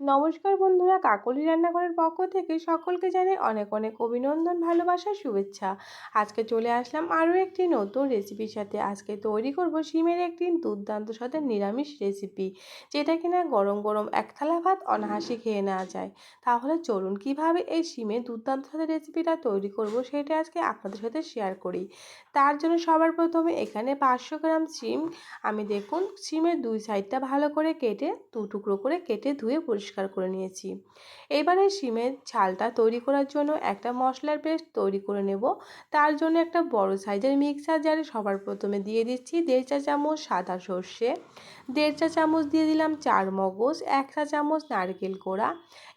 নমস্কার বন্ধুরা, কাকলি রান্নাঘরের পক্ষ থেকে সকলকে জানাই অনেক অনেক অভিনন্দন, ভালোবাসা, শুভেচ্ছা। আজকে চলে আসলাম আরও একটি নতুন রেসিপির সাথে। আজকে তৈরি করব শিমের একটি দুর্দান্ত সাথে নিরামিষ রেসিপি, যেটা কিনা গরম গরম এক থালা ভাত, অনাহাসি খেয়ে নেওয়া যায়। তাহলে চলুন কীভাবে এই শিমের দুর্দান্ত সাথে রেসিপিটা তৈরি করব সেটা আজকে আপনাদের সাথে শেয়ার করি। তার জন্য সবার প্রথমে এখানে পাঁচশো গ্রাম শিম। আমি দেখুন, শিমের দুই সাইডটা ভালো করে কেটে, দু টুকরো করে কেটে ধুয়ে পরিষ্কার করে নিয়েছি। এবারে শিমের ঝালটা তৈরি করার জন্য একটা মশলার পেস্ট তৈরি করে নেব। তার জন্য একটা বড় সাইজের মিক্সার জারে সবার প্রথমে দিয়ে দিচ্ছি দেড় চা চামচ সাদা সর্ষে, দেড় চা চামচ দিয়ে দিলাম চার মগজ, এক চা চামচ নারকেল কোড়া।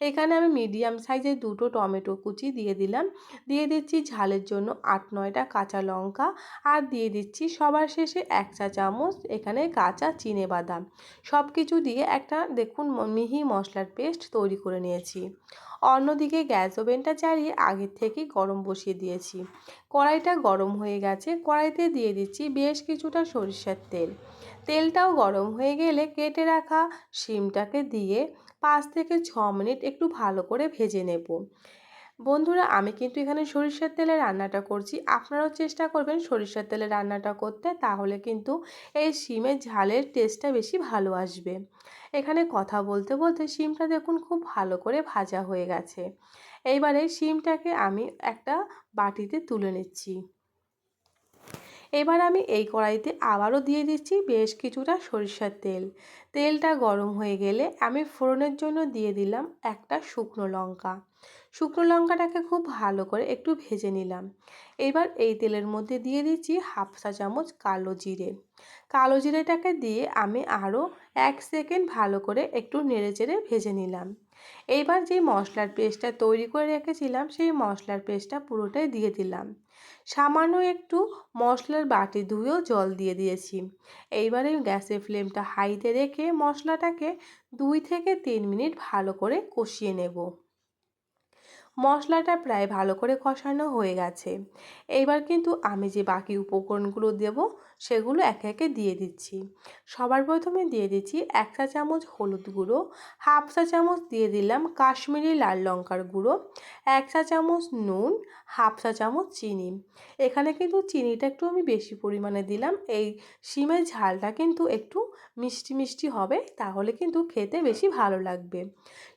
এখানে আমি মিডিয়াম সাইজের দুটো টমেটো কুচি দিয়ে দিলাম। দিয়ে দিচ্ছি ঝালের জন্য আট নয়টা কাঁচা লঙ্কা আর দিয়ে দিচ্ছি সবার শেষে এক চা চামচ এখানে কাঁচা চিনে বাদাম। সব কিছু দিয়ে একটা দেখুন মিহি মশলার পেস্ট তৈরি করে নিয়েছি। অন্যদিকে গ্যাস ওভেনটা চালিয়ে আগের থেকে গরম বসিয়ে দিয়েছি। কড়াইটা গরম হয়ে গেছে। কড়াইতে দিয়ে দিচ্ছি বেশ কিছুটা সরিষার তেল। তেলটাও গরম হয়ে গেলে কেটে রাখা শিমটাকে দিয়ে পাঁচ থেকে ছ মিনিট একটু ভালো করে ভেজে নেব। বন্ধুরা, আমি কিন্তু এখানে সরিষার তেলে রান্নাটা করছি। আপনারাও চেষ্টা করবেন সরিষার তেলে রান্নাটা করতে, তাহলে কিন্তু এই শিমের ঝালের টেস্টটা বেশি ভালো আসবে। এখানে কথা বলতে বলতে শিমটা দেখুন খুব ভালো করে ভাজা হয়ে গেছে। এইবারে শিমটাকে আমি একটা বাটিতে তুলে নিচ্ছি। এবার আমি এই কড়াইতে আবারও দিয়ে দিচ্ছি বেশ কিছুটা সরিষার তেল। তেলটা গরম হয়ে গেলে আমি ফোড়নের জন্য দিয়ে দিলাম একটা শুকনো লঙ্কা। শুকনো লঙ্কাটাকে খুব ভালো করে একটু ভেজে নিলাম। এবার এই তেলের মধ্যে দিয়ে দিচ্ছি হাফ চা চামচ কালো জিরে। কালো জিরেটাকে দিয়ে আমি আরও এক সেকেন্ড ভালো করে একটু নেড়ে চেড়ে ভেজে নিলাম। এইবার যে মশলার পেস্টটা তৈরি করে রেখেছিলাম, সেই মশলার পেস্টটা পুরোটাই দিয়ে দিলাম। সামান্য একটু মশলার বাটি ধুয়েও জল দিয়ে দিয়েছি। এইবারে গ্যাসের ফ্লেমটা হাইতে রেখে মশলাটাকে দুই থেকে তিন মিনিট ভালো করে কষিয়ে নেব। মশলাটা প্রায় ভালো করে কষানো হয়ে গেছে। এইবার কিন্তু আমি যে বাকি উপকরণগুলো দেব সেগুলো একে একে দিয়ে দিচ্ছি। সবার প্রথমে দিয়ে দিচ্ছি এক চা চামচ হলুদ গুঁড়ো, হাফ চা চামচ দিয়ে দিলাম কাশ্মীরি লাল লঙ্কার গুঁড়ো, এক চা চামচ নুন, হাফ চা চামচ চিনি। এখানে কিন্তু চিনিটা একটু আমি বেশি পরিমাণে দিলাম। এই শিমের ঝালটা কিন্তু একটু মিষ্টি মিষ্টি হবে, তাহলে কিন্তু খেতে বেশি ভালো লাগবে।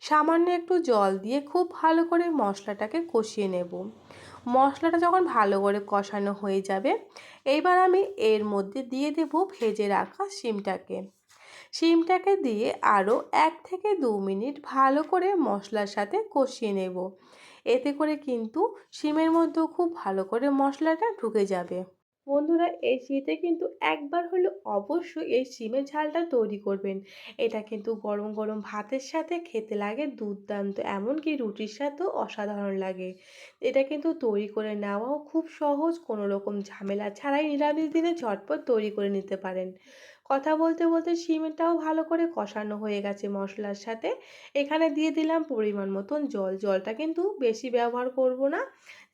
সামান্য একটু জল দিয়ে খুব ভালো করে মশলাটাকে কষিয়ে নেব। মশলাটা যখন ভালো করে কষানো হয়ে যাবে, এইবার আমি এর মধ্যে দিয়ে দেব ভেজে রাখা শিমটাকে। শিমটাকে দিয়ে আরও এক থেকে দু মিনিট ভালো করে মশলার সাথে কষিয়ে নেব। এতে করে কিন্তু শিমের মধ্যেও খুব ভালো করে মশলাটা ঢুকে যাবে। বন্ধুরা, এই শীতে কিন্তু একবার হলো অবশ্যই এই শিমের ঝালটা তৈরি করবেন। এটা কিন্তু গরম গরম ভাতের সাথে খেতে লাগে, দুর্দান্ত। এমনকি রুটির সাথেও অসাধারণ লাগে। এটা কিন্তু তৈরি করে নেওয়াও খুব সহজ, কোনো রকম ঝামেলা ছাড়াই নিরামিষ দিনে ঝটপট তৈরি করে নিতে পারেন। কথা বলতে বলতে শিমটাও ভালো করে কষানো হয়ে গেছে মশলার সাথে। এখানে দিয়ে দিলাম পরিমাণ মতন জল। জলটা কিন্তু বেশি ব্যবহার করব না।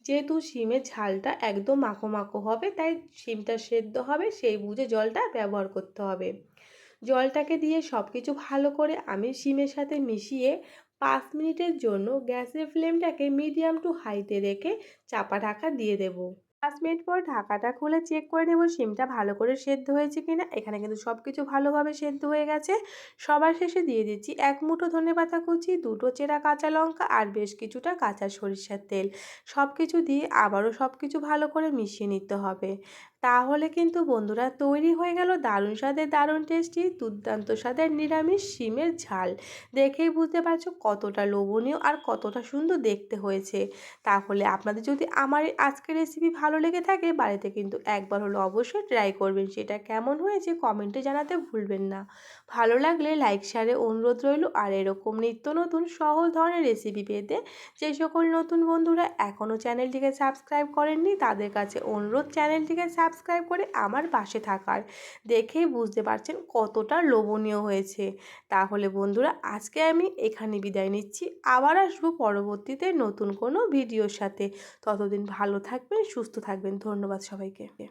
যেহেতু শিমের ঝালটা একদম মাখো মাখো হবে, তাই শিমটা সেদ্ধ হবে, সেই বুঝে জলটা ব্যবহার করতে হবে। জলটাকে দিয়ে সব কিছু ভালো করে আমি শিমের সাথে মিশিয়ে পাঁচ মিনিটের জন্য গ্যাসের ফ্লেমটাকে মিডিয়াম টু হাইতে রেখে চাপা ঢাকা দিয়ে দেবো। পাঁচ মিনিট পর ঢাকাটা খুলে চেক করে নেব সিমটা ভালো করে সেদ্ধ হয়েছে কিনা। এখানে কিন্তু সব কিছু ভালোভাবে সেদ্ধ হয়ে গেছে। সবার শেষে দিয়ে দিচ্ছি এক মুঠো ধনে পাতা কুচি, দুটো চেরা কাঁচা লঙ্কা আর বেশ কিছুটা কাঁচা সরিষার তেল। সব কিছু দিয়ে আবারও সব কিছু ভালো করে মিশিয়ে নিতে হবে। তাহলে কিন্তু বন্ধুরা তৈরি হয়ে গেল দারুণ স্বাদের, দারুণ টেস্টি দুর্দান্ত স্বাদের নিরামিষ শিমের ঝাল। দেখেই বুঝতে পারছ কতটা লোভনীয় আর কতটা সুন্দর দেখতে হয়েছে। তাহলে আপনাদের যদি আমার আজকের রেসিপি ভালো লেগে থাকে, বাড়িতে কিন্তু একবার হলো অবশ্যই ট্রাই করবেন। সেটা কেমন হয়েছে কমেন্টে জানাতে ভুলবেন না। ভালো লাগলে লাইক শেয়ারে অনুরোধ রইল। আর এরকম নিত্য নতুন সহজ ধরনের রেসিপি পেতে যে সকল নতুন বন্ধুরা এখনও চ্যানেলটিকে সাবস্ক্রাইব করেননি, তাদের কাছে অনুরোধ চ্যানেলটিকে সাবস্ক্রাইব করে আমার পাশে থাকার। দেখেই বুঝতে পারছেন কতটা লোভনীয় হয়েছে। তাহলে বন্ধুরা, আজকে আমি এখানে বিদায় নিচ্ছি। আবার আসব পরবর্তীতে নতুন কোনো ভিডিওর সাথে। ততদিন ভালো থাকবেন, সুস্থ থাকবেন। ধন্যবাদ সবাইকে।